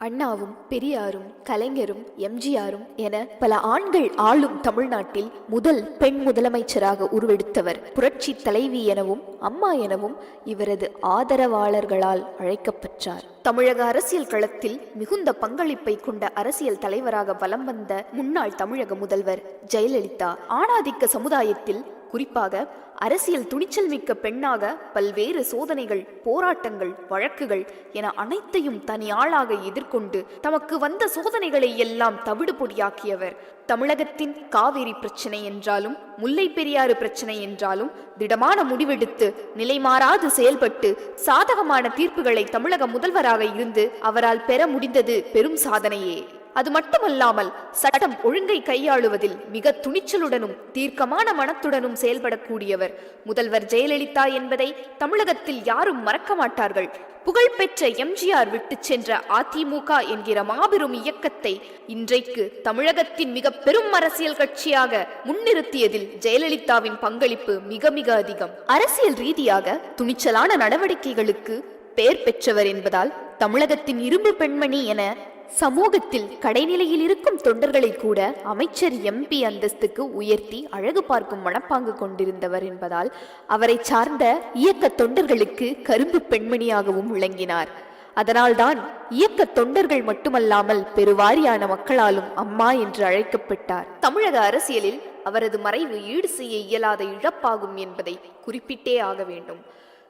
அண்ணாவும் பெரியாரும் கலைஞரும் எம்ஜிஆரும் என பல ஆண்கள் ஆளும் தமிழ்நாட்டில் முதல் பெண் முதலமைச்சராக உருவெடுத்தவர். புரட்சி தலைவி எனவும் அம்மா எனவும் இவரது ஆதரவாளர்களால் அழைக்கப்பட்டார் தமிழக அரசியல் களத்தில் மிகுந்த பங்களிப்பை கொண்ட அரசியல் தலைவராக வலம் வந்த முன்னாள் தமிழக முதல்வர் ஜெயலலிதா ஆணாதிக்க சமுதாயத்தில் குறிப்பாக அரசியல் துணிச்சல் மிக்க பெண்ணாக பல்வேறு சோதனைகள் போராட்டங்கள் வழக்குகள் என அனைத்தையும் தனி ஆளாக எதிர்கொண்டு தமக்கு வந்த சோதனைகளை எல்லாம் தவிடு பொடியாக்கியவர். தமிழகத்தின் காவிரி பிரச்சனை என்றாலும் முல்லை பெரியாறு பிரச்சனை என்றாலும் திடமான முடிவெடுத்து நிலைமாறாது செயல்பட்டு சாதகமான தீர்ப்புகளை தமிழக முதல்வராக இருந்து அவரால் பெற முடிந்தது பெரும் சாதனையே. அது மட்டுமல்லாமல் சட்டம் ஒழுங்கை கையாளுவதில் மிக துணிச்சலுடனும் தீர்க்கமான மனத்துடனும் செயல்படக்கூடியவர். முதல்வர் ஜெயலலிதா என்பதை தமிழகத்தில் யாரும் மறக்க மாட்டார்கள். புகழ்பெற்ற எம்ஜிஆர் விட்டு சென்ற அதிமுக என்கிற மாபெரும் இயக்கத்தை இன்றைக்கு தமிழகத்தின் மிக பெரும் அரசியல் கட்சியாக முன்னிறுத்தியதில் ஜெயலலிதாவின் பங்களிப்பு மிக மிக அதிகம். அரசியல் ரீதியாக துணிச்சலான நடவடிக்கைகளுக்கு பெயர் பெற்றவர் என்பதால் தமிழகத்தின் இரும்பு பெண்மணி என சமூகத்தில் கடைநிலையில் இருக்கும் தொண்டர்களை கூட அமைச்சர் எம்பி அந்தஸ்துக்கு உயர்த்தி அழகு பார்க்கும் மனப்பாங்கு கொண்டிருந்தவர் என்பதால் அவரை சார்ந்த இயக்க தொண்டர்களுக்கு கரும்பு பெண்மணியாகவும் விளங்கினார். அதனால்தான் இயக்க தொண்டர்கள் மட்டுமல்லாமல் பெருவாரியான மக்களாலும் அம்மா என்று அழைக்கப்பட்டார். தமிழக அரசியலில் அவரது மறைவு ஈடு செய்ய இயலாத இழப்பாகும் என்பதை குறிப்பிட்டே ஆக வேண்டும்.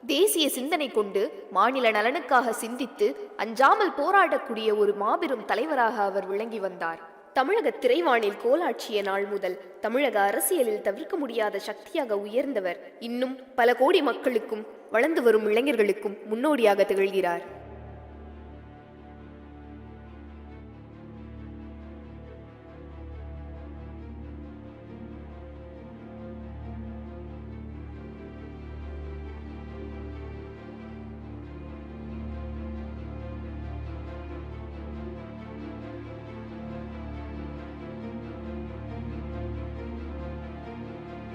தேசிய சிந்தனை கொண்டு மாநில நலனுக்காக சிந்தித்து அஞ்சாமல் போராடக்கூடிய ஒரு மாபெரும் தலைவராக அவர் விளங்கி வந்தார். தமிழக திரைவானில் கோலாட்சிய நாள் முதல் தமிழக அரசியலில் தவிர்க்க முடியாத சக்தியாக உயர்ந்தவர். இன்னும் பல கோடி மக்களுக்கும் வளர்ந்து வரும் இளைஞர்களுக்கும் முன்னோடியாக திகழ்கிறார்.